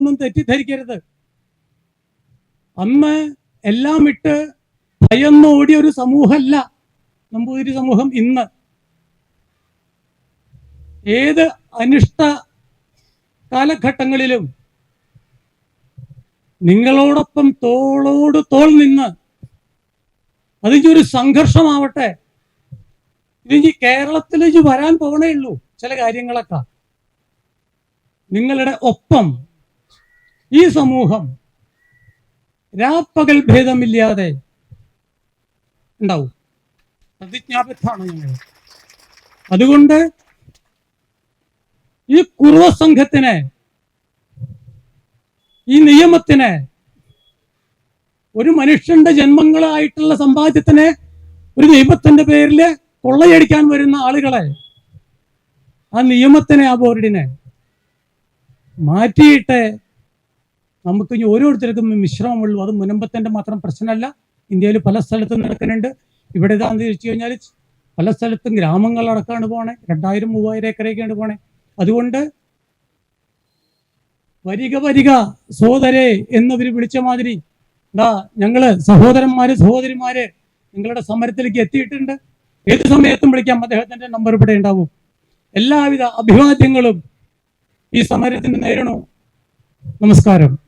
ഒന്നും തെറ്റിദ്ധരിക്കരുത്. അന്ന് എല്ലാം ഇട്ട് ഭയന്നോടിയ ഒരു സമൂഹമല്ല നമ്പൂതിരി സമൂഹം ഇന്ന്. ഏത് അനിഷ്ട കാലഘട്ടങ്ങളിലും നിങ്ങളോടൊപ്പം തോളോട് തോൾ നിന്ന് അതിന്റെ ഒരു സംഘർഷമാവട്ടെ. ഇതിനി കേരളത്തിലേക്ക് വരാൻ പോകണേ ഉള്ളൂ ചില കാര്യങ്ങളൊക്കെ. നിങ്ങളുടെ ഒപ്പം ഈ സമൂഹം രാപ്പകൽ ഭേദമില്ലാതെ ഉണ്ടാവും. പ്രതിജ്ഞാബദ്ധമാണ് ഞങ്ങൾ. അതുകൊണ്ട് ഈ കുറുവ സംഘത്തിനെ ഈ നിയമത്തിനെ ഒരു മനുഷ്യന്റെ ജന്മങ്ങളായിട്ടുള്ള സമ്പാദ്യത്തിന് ഒരു നിയമത്തിന്റെ പേരിൽ കൊള്ളയടിക്കാൻ വരുന്ന ആളുകളെ ആ നിയമത്തിനെ ആ ബോർഡിനെ മാറ്റിയിട്ട് നമുക്ക് ഇനി ഓരോരുത്തർക്കും മിശ്രമമുള്ളൂ അത് മുനമ്പത്തിന്റെ മാത്രം പ്രശ്നമല്ല. ഇന്ത്യയിൽ പല സ്ഥലത്തും നടക്കുന്നുണ്ട്. ഇവിടെ ഇതാന്ന് ചോദിച്ചു കഴിഞ്ഞാൽ പല സ്ഥലത്തും ഗ്രാമങ്ങളടക്കാണ് പോണേ. രണ്ടായിരം മൂവായിരം ഏക്കറയൊക്കെയാണ് പോണേ. അതുകൊണ്ട് വരിക വരിക സഹോദരെ എന്നവർ വിളിച്ച മാതിരി. എന്താ ഞങ്ങൾ സഹോദരന്മാര് സഹോദരിമാര് നിങ്ങളുടെ സമരത്തിലേക്ക് എത്തിയിട്ടുണ്ട്. ഏത് സമയത്തും വിളിക്കാം. അദ്ദേഹത്തിന്റെ നമ്പർ ഇവിടെ ഉണ്ടാവും. എല്ലാവിധ അഭിവാദ്യങ്ങളും ഈ സമരത്തിന് നേരണു. നമസ്കാരം.